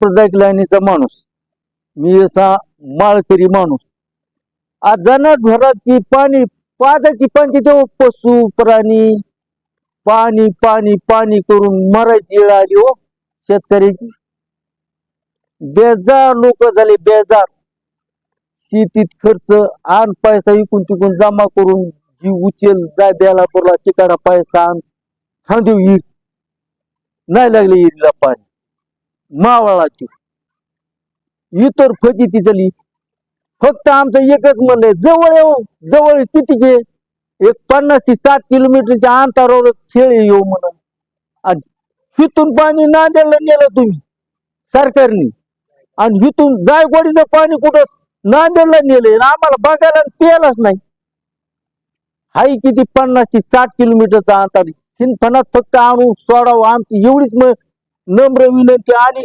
सांप्रदायिक लाईनीचा माणूस. मी असा माळकरी माणूस. आज जनावरांची पाणी पाजायची पाणी हो, पशु प्राणी. पाणी पाणी पाणी करून मरायची वेळ आली हो शेतकऱ्याची. बेजार लोक झाले बेजार. शेतीत खर्च आण पैसा इकून तिकून जमा करून जी उचल जाय बेलापूरला तिकडा पैसा आण खांदेव येईल नाही लागले येईला पाणी. मावळाची. इतर फजिती झाली फक्त आमचं एकच म्हणणं आहे जवळ येऊ जवळ किती घे. एक पन्नास ते साठ किलोमीटरच्या अंतरावर खेळ येऊ म्हणून. आणि हिथून पाणी नांदेडला नेलं तुम्ही सरकारने. आणि हिथून जायकवाडीचं पाणी कुठं नांदेडला नेलंय आम्हाला बघायला प्यायलाच नाही. हाय किती पन्नास ते साठ किलोमीटरचा अंतर सिंथनात फक्त आणून सोडावं आमची एवढीच मग नम्र विनंती आणि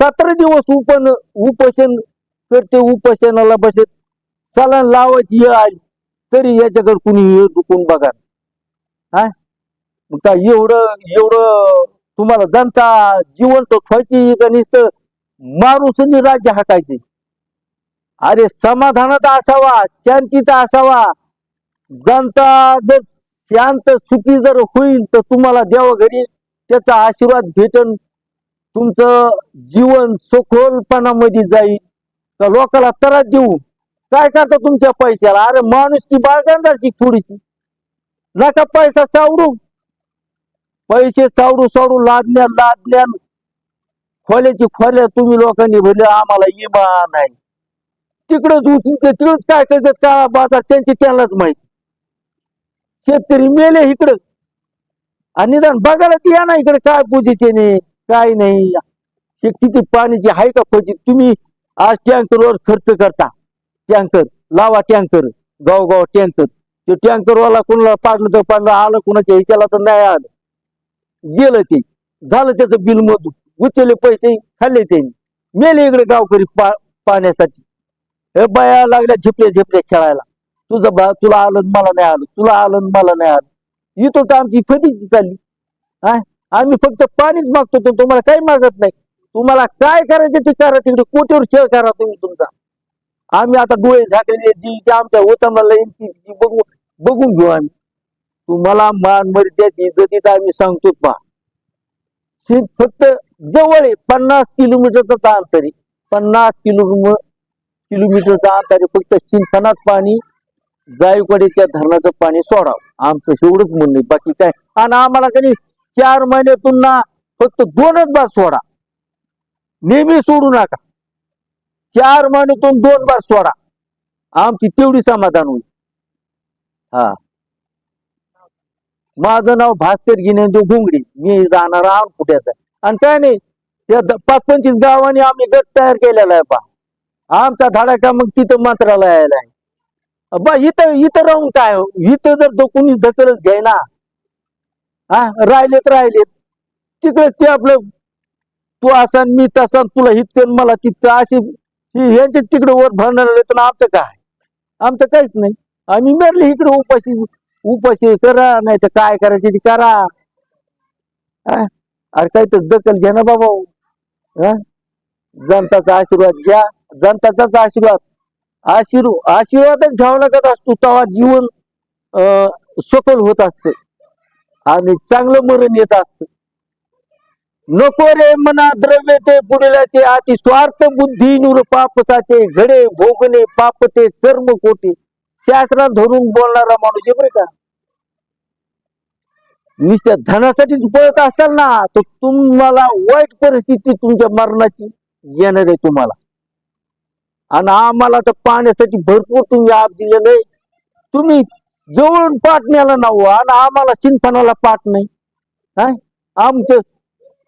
सतरा दिवस उपन उपोषण करते उपोषणाला बसत सलान लावायची वेळ आली तरी याच्याकडे कुणी हे दुखून बघा. हा? का एवढं एवढं तुम्हाला जनता जिवंत ठेवायची का नुसतं माणूसनी राज्य हाकायचे अरे समाधानात असावा शांतीचा असावा. जनता जर शांत सुखी जर होईल तर तुम्हाला देवाघरी त्याचा आशीर्वाद भेटन तुमचं जीवन सखोलपणामध्ये जाईल. तर लोकांना त्रास देऊ. काय करता तुमच्या पैशाला? अरे माणूस की बाळगंदाची थोडीशी. नका पैसा सावडू पैसे सावडू सावडू लादण्या लादण्या खोल्याची खोल्या तुम्ही लोकांनी भरले आम्हाला इमा नाही. तिकडंच उठून ते काय करतात? का बाजार? त्यांची त्यांनाच माहिती. शेतकरी मेले इकडं. आणि निदान बघायला ते या ना इकडे काय पोझिशन आहे काय नाही. हे किती पाण्याची आहे का फजित तुम्ही आज टँकरवर खर्च करता. टँकर लावा टँकर गाव गाव टँकर. ते टँकरवाला कोणाला पाडलं तर पाडलं आलं कुणाच्या ह्याच्याला तर नाही आलं. गेलं ते. झालं त्याचं बिल मधून. गुचले पैसे खाल्ले त्यांनी. मेले इकडे गावकरी पा पाण्यासाठी. हे बाया लागल्या झिपऱ्या झिपल्या खेळायला. तुझं बा तुला आलं मला नाही आलं. तुला आलं मला नाही आलं. इथं तर आमची फटीची चालली. हा? आम्ही फक्त पाणीच मागतो तर तुम्हाला काही मागत नाही. तुम्हाला काय करायचं ते करा तिकडे कोटीवर खेळ करा तुम्ही तुमचा. आम्ही आता डोळे झाकलेले जी आमच्या होताना बघू बघून घेऊ आम्ही. तुम्हाला मान मर्यादेची इज्जतीत आम्ही सांगतो पा फक्त जवळ आहे पन्नास किलोमीटरचा अंतर आहे. पन्नास किलो किलोमीटरचा अंतर आहे फक्त सिंचनात पाणी जायकवाडीच्या धरणाचं पाणी सोडावं. आमचं एवढंच म्हणणं आहे. बाकी काय? आणि आम्हाला कधी चार महिन्यातून ना फक्त दोनच बार सोडा. नेहमी सोडू नका. चार महिन्यातून दोन बार सोडा. आमची तेवढी समाधान होईल. हा. माझं नाव भास्कर गिनेंदू घुंगडी. मी राहणार आम कुठ्याचा आणि काय नाही त्या पाच पंचवीस गावांनी आम्ही गट तयार केलेला आहे पा आमचा धडाका मग तिथं मात्राला यायला आहे. बा इथं इथं राहून काय? इथं जर तो कोणी ढकलच घ्यायना हा राहिलेत राहिलेत. तिकडे ते आपलं तू असा मी तसा तुला हितकं मला तितकं अशी यांचे तिकडे वर भरणार तर आमचं काय? आमचं काहीच नाही. आम्ही मेरले इकडे उपाशी उपाशी करा नाही तर काय करायचे ते करा. अरे काही तर दखल घ्या ना बाबा. हा? जनताचा आशीर्वाद घ्या. जनताचाच आशीर्वाद. आशीर्वाद आशीर्वादच घ्यावा लागत असतो तेव्हा जीवन अं, सफल होत असत. आणि चांगलं मरण येत असत. नको रे मना द्रव्य ते पुढल्याचे अति स्वार्थ बुद्धी नुर पापसाचे घडे भोगणे पाप ते कर्म कोटे. शास्त्रात धरून बोलणारा माणूस आहे बरे का? नुसत्या धनासाठीच पळत असाल ना तर तुम्हाला वाईट परिस्थिती तुमच्या मरणाची येणार आहे तुम्हाला. आणि आम्हाला तर पाण्यासाठी भरपूर तुम्ही आप दिले नाही तुम्ही जवळून पाठ नाव आणि आम्हाला सिंफनाला पाठ नाही. आमचं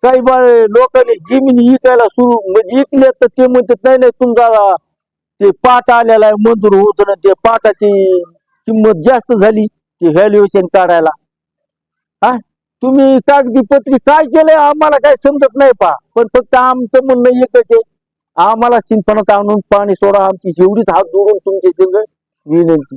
काही बाळ लोकांनी जमिनी विकायला सुरू म्हणजे विकले तर ते म्हणतात नाही नाही तुमचा ते पाट आलेला आहे मंजूर होत ना ते पाटाची किंमत जास्त झाली ते व्हॅल्युएशन काढायला. हा? तुम्ही कागदी पत्री काय केलंय आम्हाला काय समजत नाही पा. पण फक्त आमचं म्हणणं एकच आहे आम्हाला सिंचनात आणून पाणी सोडा आमची एवढीच हात जोडून तुमची विनंती.